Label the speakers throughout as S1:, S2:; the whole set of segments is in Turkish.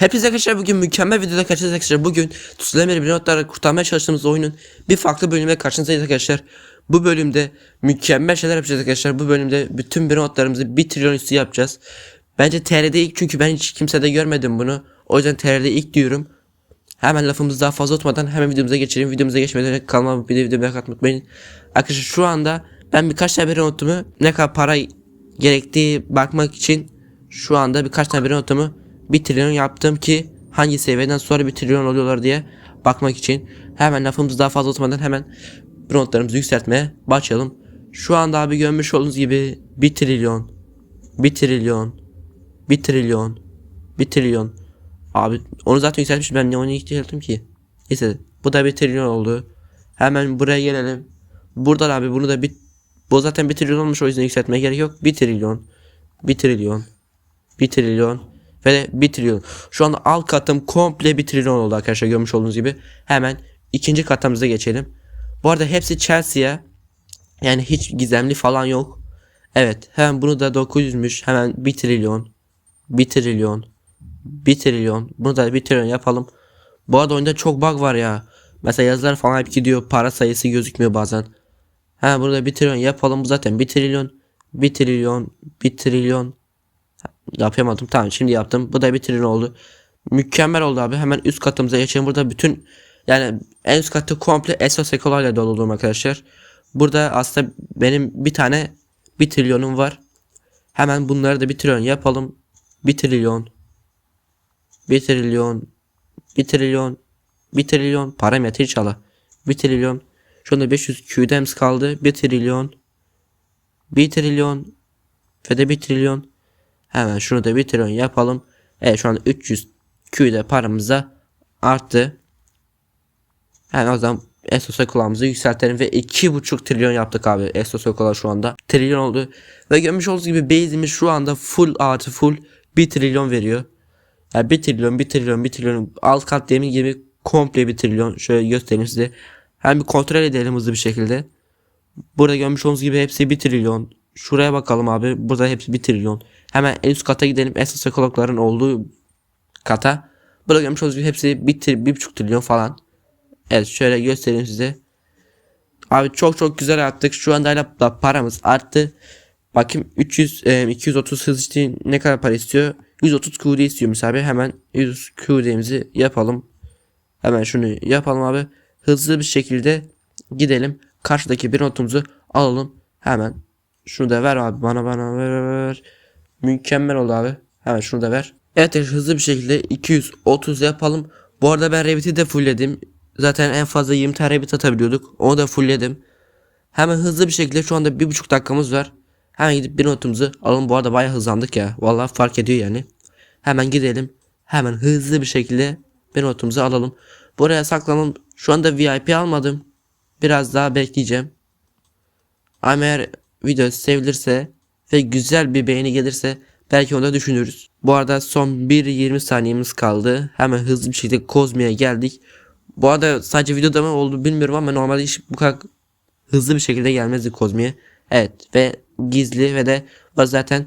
S1: Hepinize arkadaşlar bugün mükemmel videoda karşınızdayız arkadaşlar. Bugün Tsulameri bir notları kurtarmaya çalıştığımız oyunun bir farklı bölümüne karşınızdayız arkadaşlar. Bu bölümde mükemmel şeyler yapacağız arkadaşlar. Bu bölümde bütün bir notlarımızı 1 trilyon üstü yapacağız. Bence TR'de ilk çünkü ben hiç kimsede görmedim bunu. O yüzden TR'de ilk diyorum. Hemen lafımızı daha fazla tutmadan hemen videomuza geçelim. Videomuza geçmeden önce kanalıma bir de videomu like unutmayın. Arkadaşlar şu anda ben birkaç tane bir notumu ne kadar para gerektiği bakmak için şu anda birkaç tane bir notumu 1 trilyon yaptım ki hangi seviyeden sonra 1 trilyon oluyorlar diye bakmak için. Hemen lafımızı daha fazla tutmadan hemen bir notlarımızı yükseltmeye başlayalım. Şu anda abi görmüş olduğunuz gibi 1 trilyon 1 trilyon 1 trilyon 1 trilyon Abi onu zaten yükseltmiştim ben ne onu yükselttim ki. Neyse bu da 1 trilyon oldu. Hemen buraya gelelim. Buradan abi bunu da bir bu zaten 1 trilyon olmuş o yüzden yükseltmeye gerek yok. 1 trilyon 1 trilyon 1 trilyon ve de 1 trilyon. Şu anda alt katım komple 1 trilyon oldu arkadaşlar görmüş olduğunuz gibi. Hemen ikinci katımıza geçelim. Bu arada hepsi Chelsea'ye. Yani hiç gizemli falan yok. Evet hemen bunu da 900'müş. Hemen 1 trilyon 1 trilyon 1 trilyon. Bunu da 1 trilyon yapalım. Bu arada oyunda çok bug var ya. Mesela yazılar falan hep gidiyor. Para sayısı gözükmüyor bazen. Ha burada 1 trilyon yapalım. Bu zaten 1 trilyon. 1 trilyon. 1 trilyon. Yapamadım. Tamam şimdi yaptım. Bu da 1 trilyon oldu. Mükemmel oldu abi. Hemen üst katımıza geçelim. Burada bütün yani en üst katı komple esas ekolarla dolu arkadaşlar. Burada aslında benim bir tane 1 trilyonum var. Hemen bunları da 1 trilyon yapalım. 1 trilyon. 1 trilyon. 1 trilyon. 1 trilyon. Param yeter. 1 trilyon. Şu anda 500 QDM's kaldı. 1 trilyon. 1 trilyon. Ve de 1 trilyon. Hemen şunu da 1 trilyon yapalım. Evet şu anda 300 QD paramıza arttı. Hemen o zaman Esos'a kulağımızı yükseltelim ve 2.5 trilyon yaptık abi Esos'a kulağ şu anda. Trilyon oldu. Ve görmüş olduğunuz gibi base'imiz şu anda full artı full 1 trilyon veriyor. Yani 1 trilyon 1 trilyon 1 trilyon alt kat demin gibi komple 1 trilyon. Şöyle göstereyim size. Hem bir kontrol edelim hızlı bir şekilde. Burada görmüş olduğunuz gibi hepsi 1 trilyon. Şuraya bakalım abi. Burada hepsi 1 trilyon. Hemen en üst kata gidelim. Esas ekologların olduğu kata. Burada görmüş olduğunuz gibi hepsi 1 tri 1,5 trilyon falan. Evet şöyle göstereyim size. Abi çok çok güzel yaptık. Şu anda hala paramız arttı. Bakayım 300 e, 230 hız için ne kadar para istiyor? 130 QD istiyormuş abi. Hemen 100 QD'mizi yapalım. Hemen şunu yapalım abi. Hızlı bir şekilde gidelim. Karşıdaki bir notumuzu alalım. Hemen şunu da ver abi bana bana ver ver. Mükemmel oldu abi. Hemen şunu da ver. Evet hızlı bir şekilde 230 yapalım. Bu arada ben Revit'i de fullledim. Zaten en fazla 20 tane Revit atabiliyorduk. Onu da fullledim. Hemen hızlı bir şekilde şu anda 1.5 dakikamız var. Hemen gidip bir notumuzu alalım. Bu arada bayağı hızlandık ya. Vallahi fark ediyor yani. Hemen gidelim. Hemen hızlı bir şekilde bir notumuzu alalım. Buraya saklanalım. Şu anda VIP almadım. Biraz daha bekleyeceğim. Ama eğer video sevilirse ve güzel bir beğeni gelirse belki onu düşünürüz. Bu arada son 1.20 saniyemiz kaldı. Hemen hızlı bir şekilde Kozmi'ye geldik. Bu arada sadece videoda mı oldu bilmiyorum ama normalde hiç bu kadar hızlı bir şekilde gelmezdi Kozmi'ye. Evet ve gizli ve de var zaten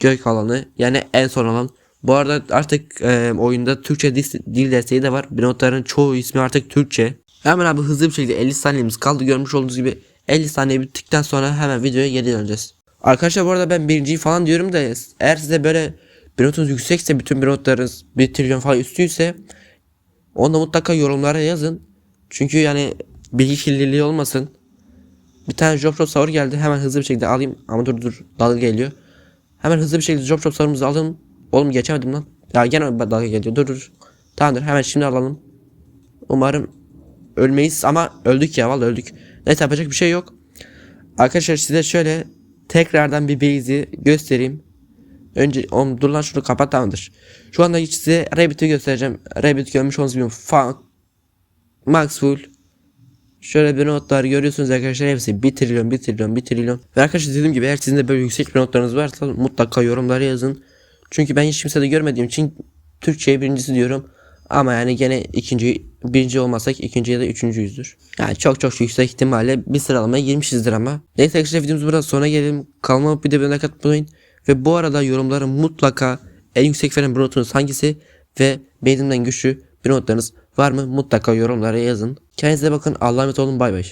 S1: gök alanı yani en son alan. Bu arada artık e, oyunda Türkçe dil, dil desteği de var. Notların çoğu ismi artık Türkçe. Hemen abi hızlı bir şekilde 50 saniyemiz kaldı. Görmüş olduğunuz gibi 50 saniye bittikten sonra hemen videoya geri döneceğiz. Arkadaşlar bu arada ben birinciyi falan diyorum da eğer size böyle bir notunuz yüksekse bütün bir notlarınız 1 trilyon falan üstüyse onu da mutlaka yorumlara yazın. Çünkü yani bilgi kirliliği olmasın. Bir tane Shop Sour geldi. Hemen hızlı bir şekilde alayım. Ama dur dur dalga geliyor. Hemen hızlı bir şekilde Job Shop Sour'umuzu alalım. Oğlum geçemedim lan. Ya gene dalga geliyor. Dur dur. Tamamdır hemen şimdi alalım. Umarım ölmeyiz ama öldük ya vallahi öldük. Neyse yapacak bir şey yok. Arkadaşlar size şöyle tekrardan bir base'i göstereyim. Önce oğlum dur lan şunu kapat tamamdır. Şu anda size Rabbit'i göstereceğim. Rabbit görmüş olduğunuz gibi funk max full Şöyle bir notlar görüyorsunuz arkadaşlar hepsi 1 trilyon 1 trilyon 1 trilyon. Ve arkadaşlar dediğim gibi eğer sizin de böyle yüksek bir notlarınız varsa mutlaka yorumlara yazın. Çünkü ben hiç kimsede görmediğim için Türkçe'ye birincisi diyorum. Ama yani gene ikinci birinci olmasak ikinci ya da üçüncüyüzdür. Yani çok çok yüksek ihtimalle bir sıralamaya girmişizdir ama. Neyse arkadaşlar videomuz burada sona gelelim. Kanalıma bir de bana katmayın. Ve bu arada yorumlara mutlaka en yüksek veren bir hangisi ve benimden güçlü bir notlarınız var mı? Mutlaka yorumlara yazın. Kendinize bakın. Allah'a emanet olun. Bay bay.